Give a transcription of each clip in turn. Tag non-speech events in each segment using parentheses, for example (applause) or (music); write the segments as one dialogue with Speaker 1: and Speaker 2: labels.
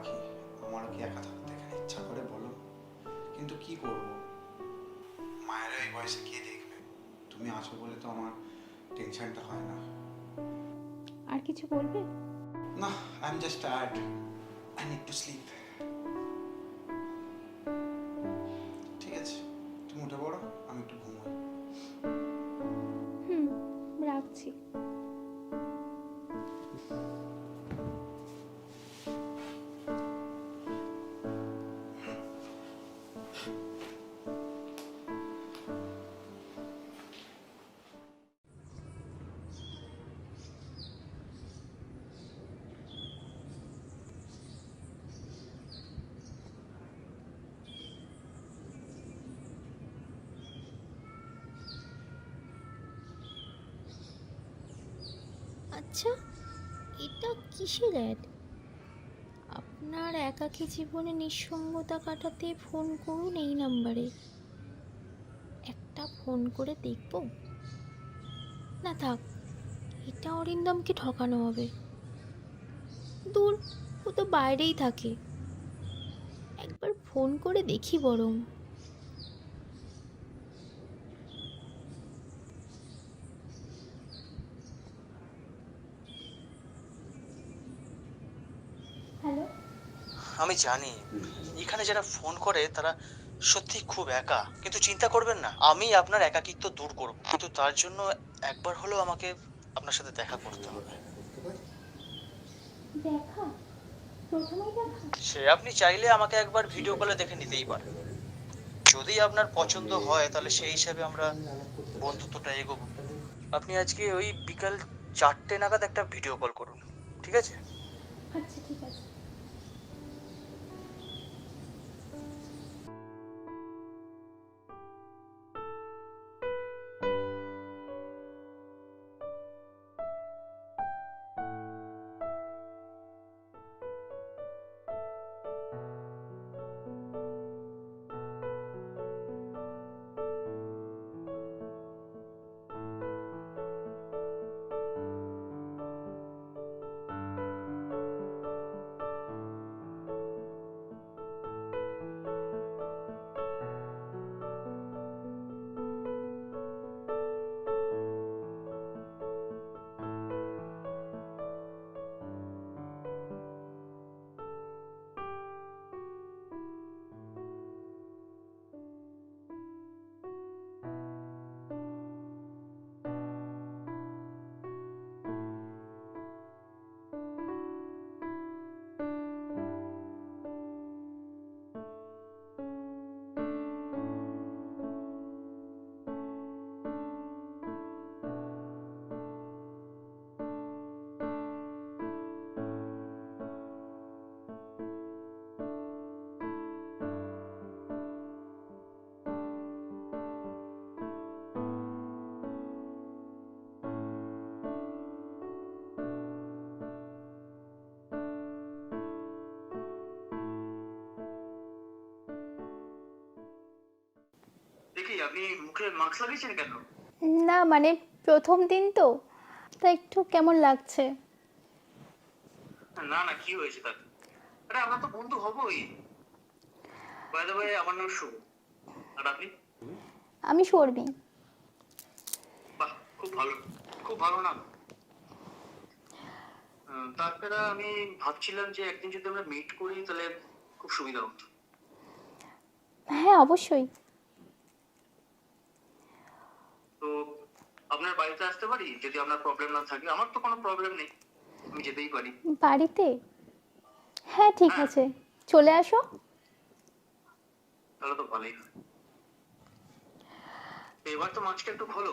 Speaker 1: রাখি আমারও কি একা থাকতে এখানে ইচ্ছা করে বলো। কিন্তু কি করব? মায়েরা এই বয়সে কে দেখবে? তুমি আছো বলে তো আমার টেনশনটা হয় না।
Speaker 2: আর কিছু বলবে?
Speaker 1: না I am just tired I need to sleep ঠিক আছে তুমি উঠে পড়ো আমি একটু ঘুমাই।
Speaker 2: হুম রাখছি। আচ্ছা এটা কিসের অ্যাড আপনার একাকী জীবনে নিঃসঙ্গতা কাটাতে ফোন করুন এই নাম্বারে একটা ফোন করে দেখব? না থাক, এটা অরিন্দমকে ঠকানো হবে। দূর, ও তো বাইরেই থাকে। একবার ফোন করে দেখি বরং।
Speaker 3: আমি জানি। এখানে যারা ফোন করে তারা সত্যি খুব একা। কিন্তু চিন্তা করবেন না আমি আপনার একাকিত্ব দূর করব। কিন্তু তার জন্য একবার হলেও আমাকে আপনার সাথে দেখা করতে হবে।
Speaker 2: দেখা?
Speaker 3: সে আপনি চাইলে আমাকে একবার ভিডিও কলে দেখে নিতেই পারেন। যদি আপনার পছন্দ হয় তাহলে সেই হিসাবে আমরা বন্ধুত্বটা এগোবো। আপনি আজকে ওই বিকাল চারটে নাগাদ একটা ভিডিও কল করুন ঠিক আছে?
Speaker 2: আচ্ছা ঠিক আছে।
Speaker 3: আপনি মুখে মাস্ক লাগিয়েছেন কেন?
Speaker 2: না মানে প্রথম দিন তো। তা একটু কেমন লাগছে?
Speaker 3: না না কি হয়েছে তাতে? আরে আমরা তো বন্ধু হবই। বাই দ্য ওয়ে আমার নাম শুভ। আর আপনি?
Speaker 2: আমি শর্মি।
Speaker 3: বাহ খুব ভালো। খুব ভালো নাম। তাছাড়া আমি ভাবছিলাম যে একদিন যদি আমরা মিট করি তাহলে খুব সুবিধা হতো।
Speaker 2: হ্যাঁ অবশ্যই।
Speaker 3: তো আপনার বাড়িতে আসতে পারি? যদি আপনার প্রবলেম না থাকে। আমার তো কোনো প্রবলেম নেই। আমি যেতেই পারি।
Speaker 2: বাড়িতে? হ্যাঁ ঠিক আছে। চলে আসো।
Speaker 3: তাহলে তো ভালোই হয়। এবার তো মাছটা একটু খোলো।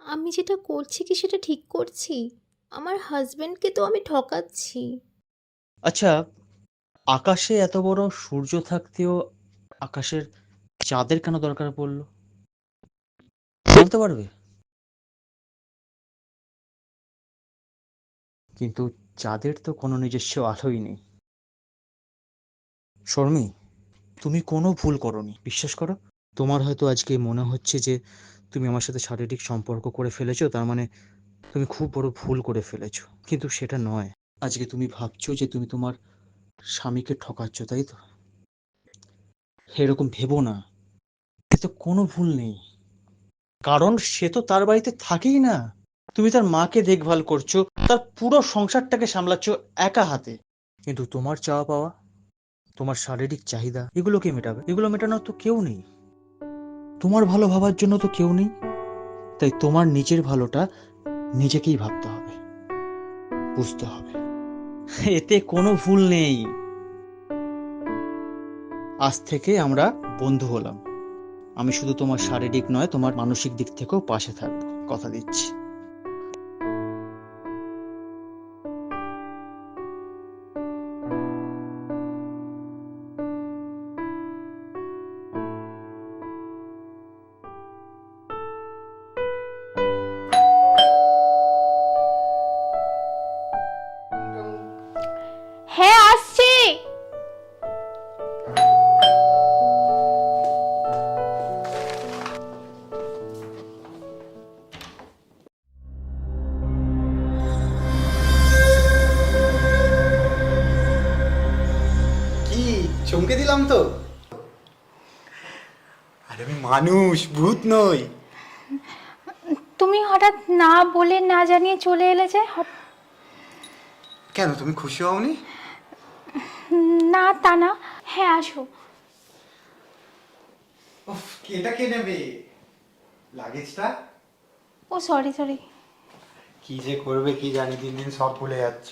Speaker 4: আমি যেটা করছি কি সেটা ঠিক করছি? আমার হাজবেন্ডকে তো আমি ঠকাচ্ছি।
Speaker 3: আচ্ছা আকাশে এত বড় সূর্য থাকতেও আকাশের চাঁদের কেন দরকার পড়ল? বলতে পারবে? কিন্তু চাঁদের তো কোনো নিজস্ব আলোই নেই। শর্মি, তুমি কোনো ভুল করনি, বিশ্বাস করো? তোমার হয়তো আজকে মনে হচ্ছে যে তুমি আমার সাথে শারীরিক সম্পর্ক করে ফেলেছো, তার মানে তুমি খুব বড় ভুল করে ফেলেছো। কিন্তু সেটা নয়। আজকে তুমি ভাবছ যে তুমি তোমার স্বামীকে ঠকাচ্ছ, তাই তো? এরকম ভেবো না। এতে কোনো ভুল নেই। কারণ সে তো তার বাড়িতে থাকেই না। তুমি তার মাকে দেখভাল করছ, তার পুরো সংসারটাকে সামলাচ্ছ একা হাতে। কিন্তু তোমার চাওয়া পাওয়া তোমার শারীরিক চাহিদা, এগুলোকে মেটাবে। এগুলো মেটানোর তো কেউ নেই। তোমার ভালো ভাবার জন্য তো কেউ নেই। তাই তোমার নিজের ভালোটা নিজেকেই ভাবতে হবে। বুঝতে হবে। এতে কোনো ভুল নেই। আজ থেকে আমরা বন্ধু হলাম। আমি শুধু তোমার শারীরিক নয়, তোমার মানসিক দিক থেকেও পাশে থাকব। কথা দিচ্ছি।
Speaker 1: মানুষ ভূত নই।
Speaker 2: তুমি হঠাৎ না বলে না জানিয়ে চলে এলে যে?
Speaker 1: কেন তুমি খুশি হওনি?
Speaker 2: না তা না। হ্যাঁ আসো।
Speaker 1: এটা কে নেবে? লাগেজটা?
Speaker 2: ও সরি সরি
Speaker 1: কি যে করবে কি জানি দিন দিন সব ভুলে যাচ্ছ।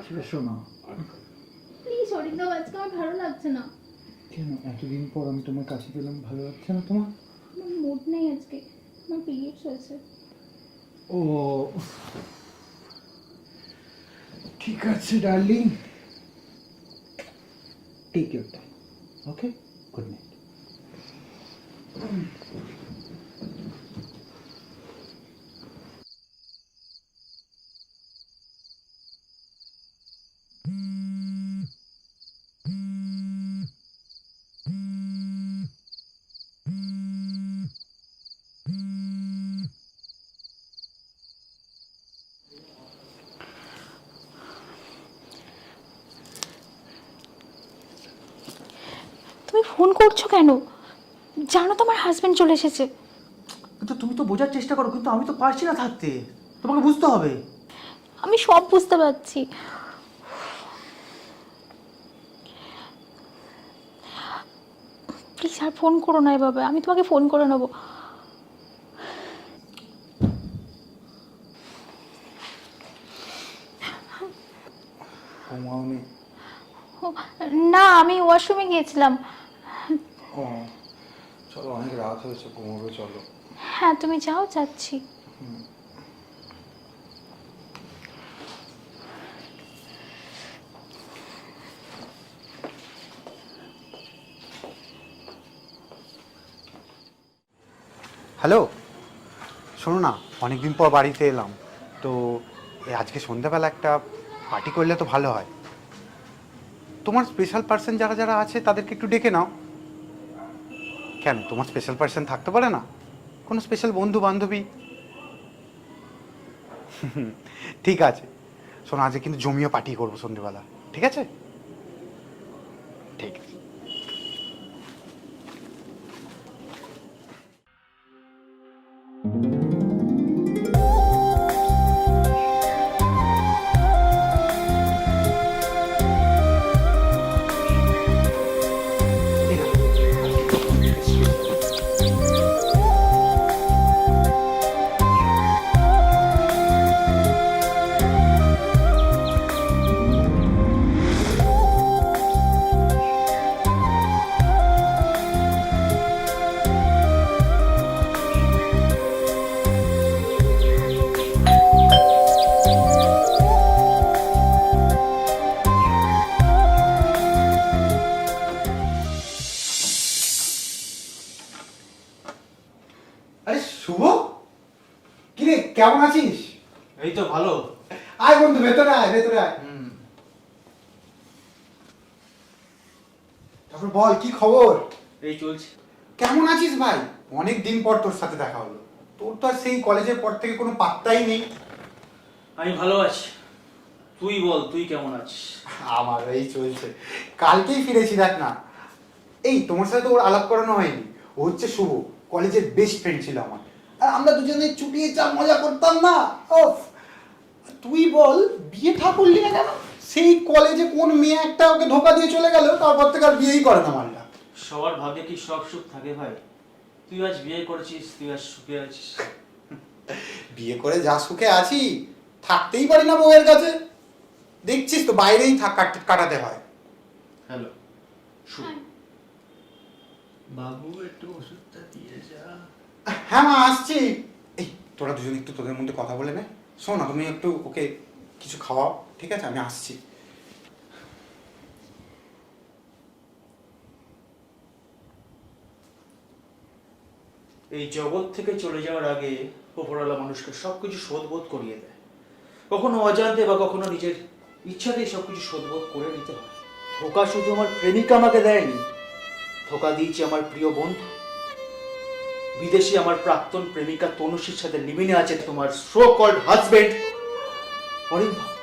Speaker 5: আসলে শোনো।
Speaker 2: প্লিজ অরিন্দম আজকে আমার ভালো লাগছে না।
Speaker 5: কেন? এতদিন পর আমি তোমার কাছে পেলাম ভালো লাগছে না তোমার?
Speaker 2: আমার মুড নেই আজকে। আমার পিরিয়ডস হয়েছে।
Speaker 5: ও ঠিক আছে darling take your time okay good night
Speaker 2: তুমি ফোন করছ কেন? জানো তোমার হাজবেন্ড চলে এসেছে।
Speaker 3: কিন্তু তুমি তো বোঝার চেষ্টা করো কিন্তু আমি তো পারছি না থাকতে। তোমাকে বুঝতে হবে।
Speaker 2: আমি সব বুঝতে পারছি। প্লিজ আর ফোন করো না এভাবে আমি তোমাকে ফোন করে নেব। না আমি ওয়াশরুমে গিয়েছিলাম।
Speaker 1: ও চলো অনেক রাত হয়েছে ঘুমাবে চলো।
Speaker 2: হ্যাঁ তুমি যাও যাচ্ছি।
Speaker 1: হ্যালো শোনো না অনেকদিন পর বাড়িতে এলাম। তো এই আজকে সন্ধ্যাবেলা একটা পার্টি করলে তো ভালো হয়। তোমার স্পেশাল পার্সন যারা যারা আছে তাদেরকে একটু ডেকে নাও। কেন? তোমার স্পেশাল পার্সন থাকতে পারে না? কোনো স্পেশাল বন্ধু বান্ধবী (laughs) ঠিক আছে। শোনো, আজকে কিন্তু জমিও পার্টি করব সন্ধ্যেবেলা ঠিক আছে? ঠিক আছে। কেমন আছিস?
Speaker 3: এই তো ভালো।
Speaker 1: আয় বন্ধু ভেতরে আয় ভেতরে আয়। তারপর বল কি খবর?
Speaker 3: এই চলছে।
Speaker 1: কেমন আছিস ভাই? অনেক দিন পর তোর সাথে দেখা হলো। তোর তো আর সেই কলেজের পর থেকে কোনো পাত্তাই নেই।
Speaker 3: আমি ভালো আছি। তুই বল তুই কেমন আছিস?
Speaker 1: আমার এই চলছে। কালকেই ফিরেছি দেখ না। এই তোমার সাথে তো ওর আলাপ করানো হয়নি। ও হচ্ছে শুভ কলেজের বেস্ট ফ্রেন্ড ছিল আমার আর আমরা দুজনে চুটিয়ে যা মজা করতাম না। ওফ তুই বল বিয়ে করলি না কেন? সেই কলেজে কোন মেয়ে একটা ওকে ধোকা দিয়ে চলে গেল তারপর থেকে আর বিয়েই করে না মালটা।
Speaker 3: সবার ভাগ্যে কি সব সুখ থাকে ভাই? তুই আজ বিয়ে করেছিস তুই আজ সুখে আছিস।
Speaker 1: বিয়ে করে যা সুখে আছি থাকতেই পারি না বউয়ের কাছে। দেখছিস তো বাইরেই থাক কাটাতে হয়।
Speaker 3: হ্যালো
Speaker 5: বাবু একটু ওষুধটা দিয়ে যা।
Speaker 1: হ্যাঁ মা আসছি। এই তোরা দুজন একটু তোদের মধ্যে কথা বলে নে। শোন না তুমি একটু ওকে কিছু খাওয়াও ঠিক আছে? আমি আসছি।
Speaker 3: এই জগৎ থেকে চলে যাওয়ার আগে ওপরওয়ালা মানুষকে সব কিছু শোধবোধ করিয়ে দেয়। কখনো অজান্তে বা কখনো নিজের ইচ্ছাতেই সব কিছু শোধবোধ করে নিতে হয়। ধোকা শুধু আমার প্রেমিকা আমাকে দেয়নি। ধোকা দিয়েছে আমার প্রিয় বন্ধু। বিদেশি আমার প্রাক্তন প্রেমিকা তনুষীর সাথে লিমিনে আছে তোমার সো কল্ড হাজবেন্ড অরিন্দম।